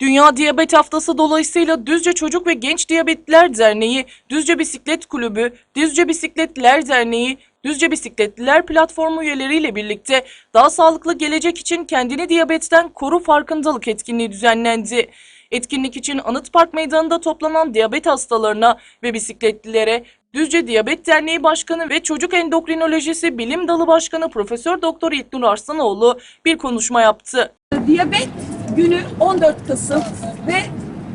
Dünya Diyabet Haftası dolayısıyla Düzce Çocuk ve Genç Diyabetliler Derneği, Düzce Bisiklet Kulübü, Düzce Bisikletliler Derneği, Düzce Bisikletliler Platformu üyeleriyle birlikte daha sağlıklı gelecek için kendini diyabetten koru farkındalık etkinliği düzenlendi. Etkinlik için Anıt Park Meydanı'nda toplanan diyabet hastalarına ve bisikletlilere Düzce Diyabet Derneği Başkanı ve Çocuk Endokrinolojisi Bilim Dalı Başkanı Profesör Doktor İlknur Arslanoğlu bir konuşma yaptı. Diyabet günü 14 Kasım ve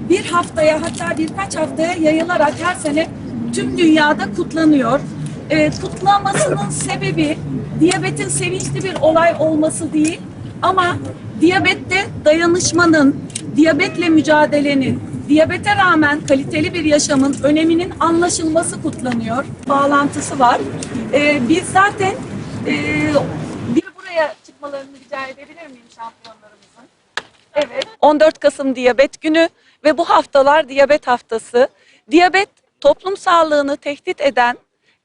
bir haftaya hatta birkaç haftaya yayılarak her sene tüm dünyada kutlanıyor. Ee, kutlanmasının sebebi diyabetin sevinçli bir olay olması değil ama diyabette dayanışmanın, diyabetle mücadelenin, diyabete rağmen kaliteli bir yaşamın öneminin anlaşılması kutlanıyor. Bağlantısı var. Ee, biz zaten e, bir buraya çıkmalarını rica edebilir miyim şampiyonlarımızın? Evet. 14 Kasım Diyabet Günü ve bu haftalar Diyabet Haftası. Diyabet toplum sağlığını tehdit eden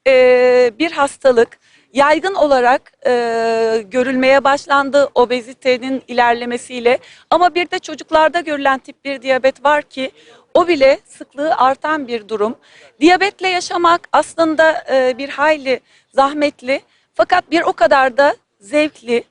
e, bir hastalık. Yaygın olarak e, görülmeye başlandı obezitenin ilerlemesiyle. Ama bir de çocuklarda görülen tip bir diyabet var ki o bile sıklığı artan bir durum. Diyabetle yaşamak aslında e, bir hayli zahmetli fakat bir o kadar da zevkli.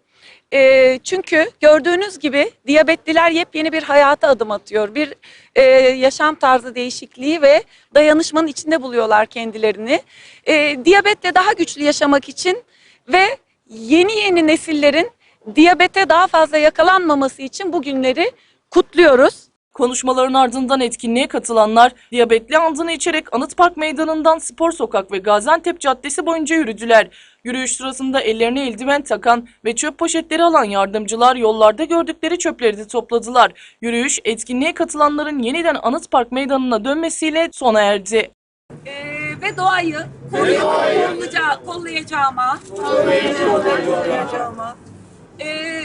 E, çünkü gördüğünüz gibi diyabetliler yepyeni bir hayata adım atıyor. Bir e, yaşam tarzı değişikliği ve dayanışmanın içinde buluyorlar kendilerini. E, diyabetle daha güçlü yaşamak için ve yeni yeni nesillerin diyabete daha fazla yakalanmaması için bu günleri kutluyoruz. Konuşmaların ardından etkinliğe katılanlar diyabetli andını içerek Anıt Park Meydanı'ndan Spor Sokak ve Gaziantep Caddesi boyunca yürüdüler. Yürüyüş sırasında ellerine eldiven takan ve çöp poşetleri alan yardımcılar yollarda gördükleri çöpleri de topladılar. Yürüyüş etkinliğe katılanların yeniden Anıt Park Meydanı'na dönmesiyle sona erdi. Ee, ve doğayı kollayacağı, kollayacağıma, kollayacağıma, ee,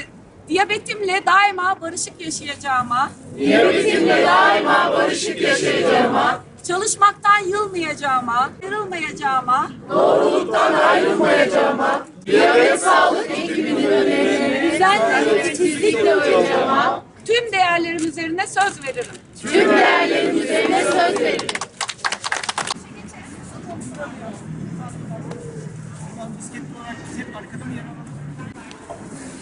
diyabetimle daima barışık yaşayacağıma, diyabetimle daima barışık yaşayacağıma, çalışmaktan yılmayacağıma, ayrılmayacağıma, doğruluktan ayrılmayacağıma, diyabet sağlık ekibinin önemini düzenli ve titizlikle uyacağıma, tüm değerlerim üzerine söz veririm.